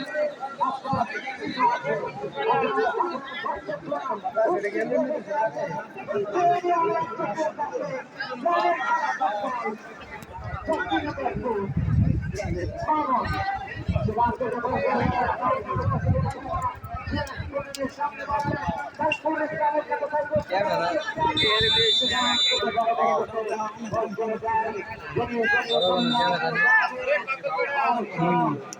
হলুদ দলের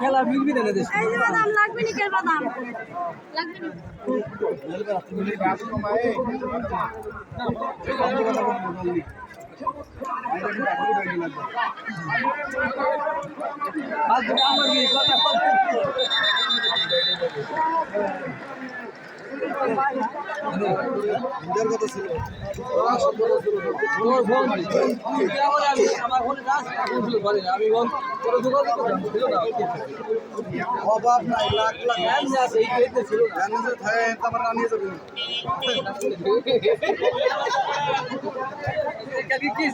খেলা মিলবি না দেশ। বাদাম লাগবে নি কের বাদাম? লাগবে নি। আজ আমার কথা অভাব নাই লাখ লাখ আছে এই ছিল তারপর আনিয়ে যাবে কি